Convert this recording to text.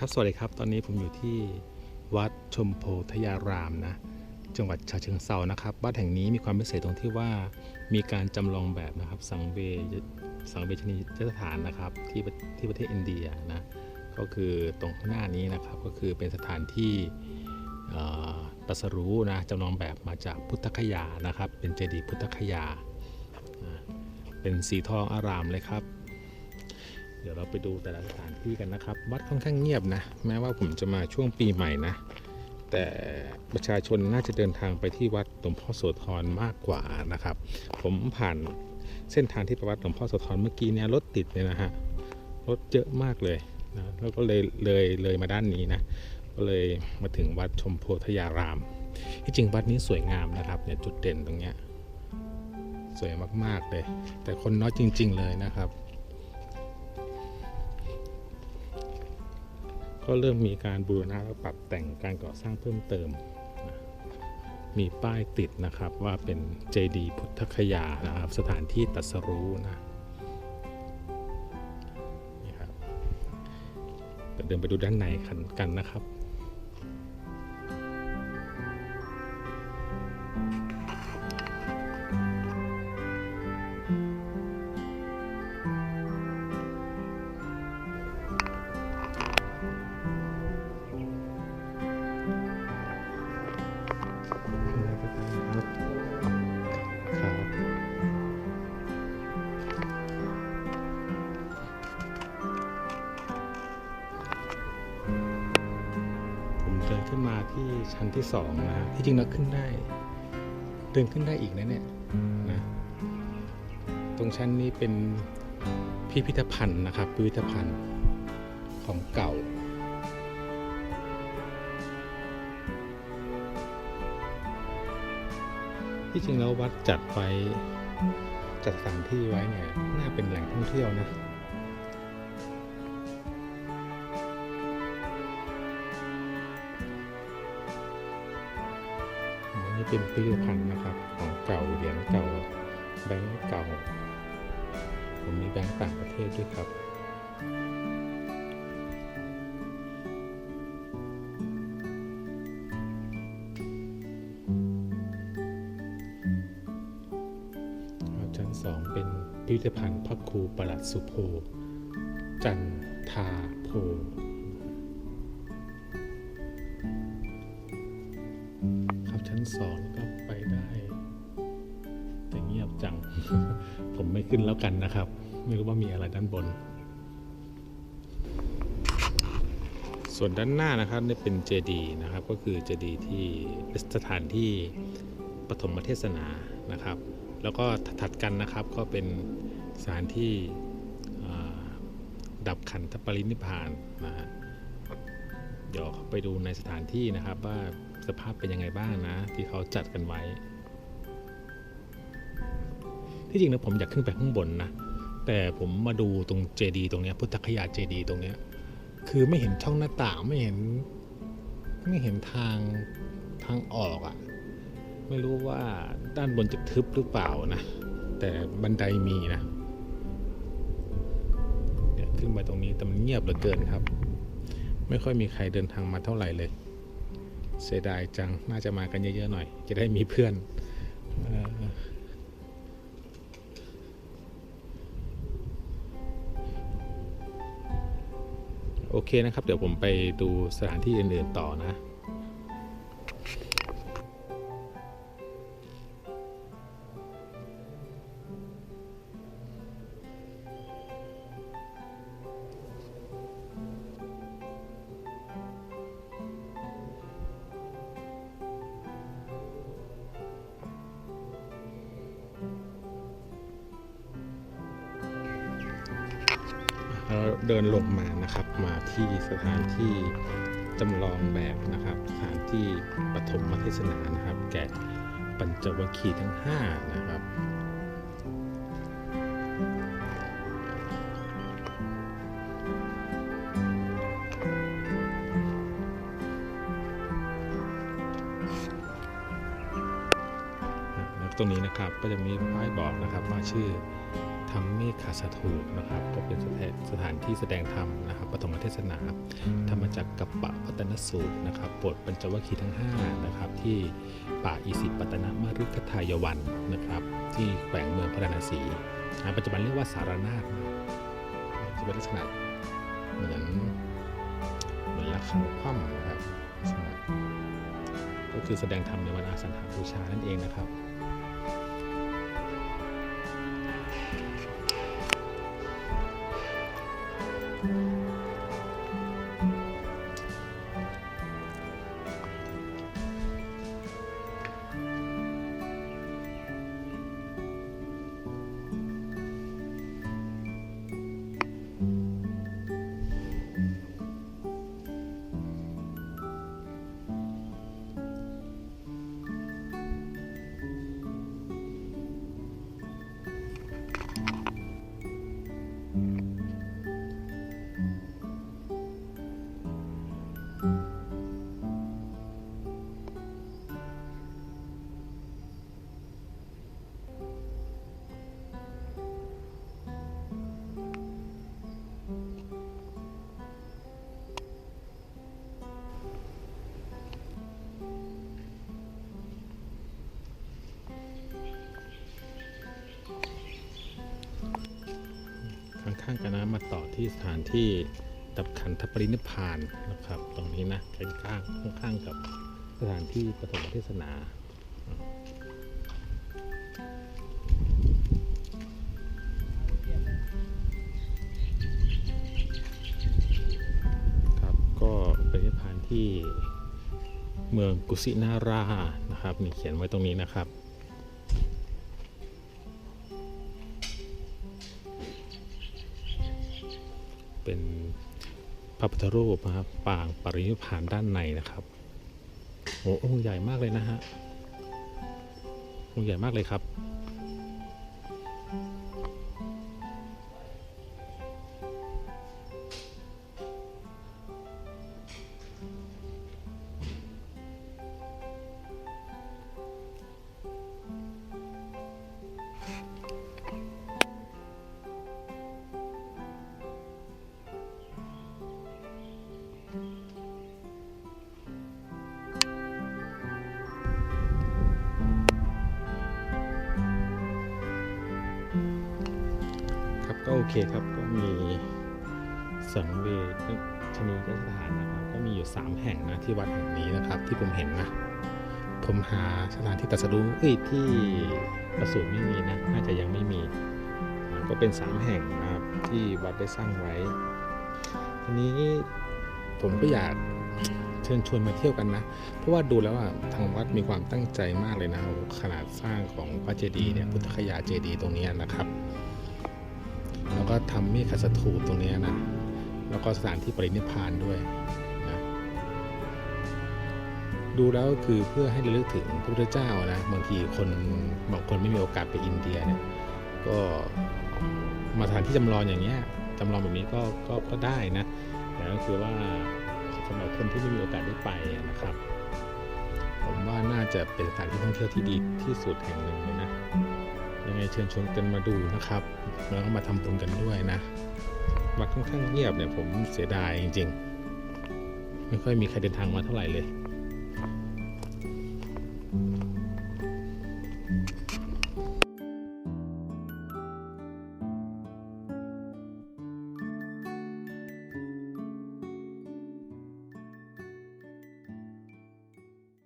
ครับ สวัสดีครับ ตอนนี้ผมอยู่ที่วัดชมโพธยารามนะ จังหวัดฉะเชิงเซานะครับ วัดแห่งนี้มีความพิเศษตรงที่ว่ามีการจำลองแบบนะครับ สังเวสังเวชนียสถานนะครับที่ที่ประเทศอินเดียนะ ก็คือตรงข้างหน้านี้นะครับก็คือเป็นสถานที่ตรัสรู้นะจำลองแบบมาจากพุทธคยานะครับ เป็นเจดีย์พุทธคยา เป็นสีทองอารามเลยครับ ดี๋ยวเราไปดูแต่ละสถานที่กันนะครับ วัดค่อนข้างเงียบนะ แม้ว่าผมจะมาช่วงปีใหม่นะ แต่ประชาชนน่าจะเดินทางไปที่วัดหลวงพ่อโสธรมากกว่านะครับ ผมผ่านเส้นทางที่ไปวัดหลวงพ่อโสธรเมื่อกี้เนี่ยรถติดเลยนะฮะ รถเยอะมากเลยนะ แล้วก็เลยเลยเลยมาด้านนี้นะ ก็เลยมาถึงวัดชมโพธยาราม ที่จริงวัดนี้สวยงามนะครับเนี่ยจุดเด่นตรงเนี้ยสวยมากๆเลย แต่คนน้อยจริง ๆ เลยนะครับ ก็เริ่มมีการบูรณะและปรับแต่งการก่อสร้างเพิ่มเติม มีป้ายติดนะครับว่าเป็นเจดีพุทธคยานะครับ สถานที่ตัสรู้นะนี่ครับเดินไปดูด้านในกันนะครับ ที่สองนะฮะที่จริงเราขึ้นได้เดินขึ้นได้อีกนะเนี่ยนะตรงชั้นนี้เป็นพิพิธภัณฑ์นะครับพิพิธภัณฑ์ของเก่าที่จริงแล้ววัดจัดไว้จัดสถานที่ไว้เนี่ยน่าเป็นแหล่งท่องเที่ยวนะ นี้เป็นพิพิธภัณฑ์นะครับ ของเก่าเหรียญเก่าแบงก์เก่า ผมมีแบงก์ต่างประเทศด้วยครับครับชั้นสองเป็นพิพิธภัณฑ์พระครูประหลัดสุโภจันทาโพ สองก็ไปได้ แต่เงียบจัง ผมไม่ขึ้นแล้วกันนะครับ ไม่รู้ว่ามีอะไรด้านบน ส่วนด้านหน้านะครับนี่เป็นเจดีย์นะครับ ก็คือเจดีย์ที่เป็นสถานที่ปฐมเทศนานะครับ แล้วก็ถัดกันนะครับก็เป็นสถานที่ดับขันธปรินิพพานนะฮะเดี๋ยวไปดูในสถานที่นะครับว่า สภาพเป็นยังไงบ้างนะ ที่เขาจัดกันไว้ ที่จริงนะผมอยากขึ้นไปข้างบนนะ แต่ผมมาดูตรงเจดีตรงนี้พุทธคยาเจดีตรงนี้คือไม่เห็นช่องหน้าต่างไม่เห็น ไม่เห็นทางทางออกอะ่ะ ไม่รู้ว่าด้านบนจะทึบหรือเปล่านะ แต่บันไดมีนะเนี่ยขึ้นไปตรงนี้แต่มันเงียบเหลือเกินครับ ไม่ค่อยมีใครเดินทางมาเท่าไหร่เลย เสียดายจัง น่าจะมากันเยอะๆหน่อย จะได้มีเพื่อนออโอเคนะครับ เดี๋ยวผมไปดูสถานที่อื่นๆต่อนะ เดินลงมานะครับ มาที่สถานที่จำลองแบบนะครับ สถานที่ปฐมเทศนานะครับ แก่ปัญจวัคคีย์ทั้ง 5 นะครับตรงนี้นะครับก็จะมีป้ายบอกนะครับว่าชื่อ ธรรมเมฆขาสถูปนะครับ ก็เป็นสถานสถานที่แสดงธรรมนะครับปฐมเทศนาธรรมจักรกับปะพัตนสูตรนะครับบทปัญจวัคคีย์ทั้ง5นะครับที่ป่าอิสิปตนมฤคทายวันนะครับ ที่แขวงเมืองพระนครศรีปัจจุบันเรียกว่าสารนาถนะจะเป็นลักษณะเหมือนเหมือนระฆังคว่ำนะครับก็คือแสดงธรรมในวันอาสันหบูชานั่นเองนะครับ ที่สถานที่ดับขันธปรินิพานนะครับ ตรงนี้นะข้างๆข้างๆกับสถานที่ปฐมเทศนาครับก็ปรินิพานที่เมืองกุสินารานะครับนี่เขียนไว้ตรงนี้นะครับ เป็นพระพุทธรูปนะครับปางปรินิพานด้านในนะครับโอ้องค์ใหญ่มากเลยนะฮะองค์ใหญ่มากเลยครับ ก็โอเคครับก็มีสังเวชนียสถานนะครับก็มีอยู่ 3 แห่งนะที่วัดแห่งนี้นะครับ ที่ผมเห็นนะผมหาสถานที่ตรัสรู้เอ้ยที่ประสูติไม่มีนะน่าจะยังไม่มีก็เป็น 3 แห่งนะครับที่วัดได้สร้างไว้ทีนี้ผมก็อยากเชิญชวนมาเที่ยวกันนะ เพราะว่าดูแล้วอะทางวัดมีความตั้งใจมากเลยนะขนาดสร้างของพระเจดีย์เนี่ยพุทธคยาเจดีย์ตรงนี้นะครับ แล้วก็ทำมีขัดสถูปตรงนี้นะ แล้วก็สถานที่ปรินิพานด้วยนะดูแล้วคือเพื่อให้ระลึกถึงพระพุทธเจ้านะบางทีคนบางคนไม่มีโอกาสไปอินเดียเนี่ยก็มาสถานที่จำลองอย่างเงี้ยจำลองแบบนี้ก็ก็ก็ได้นะแต่ก็คือว่าสำหรับคนที่ไม่มีโอกาสได้ไปนะครับ ผมว่าน่าจะเป็นสถานที่ท่องเที่ยวที่ดีที่สุดแห่งหนึ่งเลยน ยังไงเชิญชวนกันมาดูนะครับ แล้วก็มาทำบุญกันด้วยนะวัดค่อนข้างเงียบเนี่ยผมเสียดายจริงๆ ไม่ค่อยมีใครเดินทางมาเท่าไหร่เลย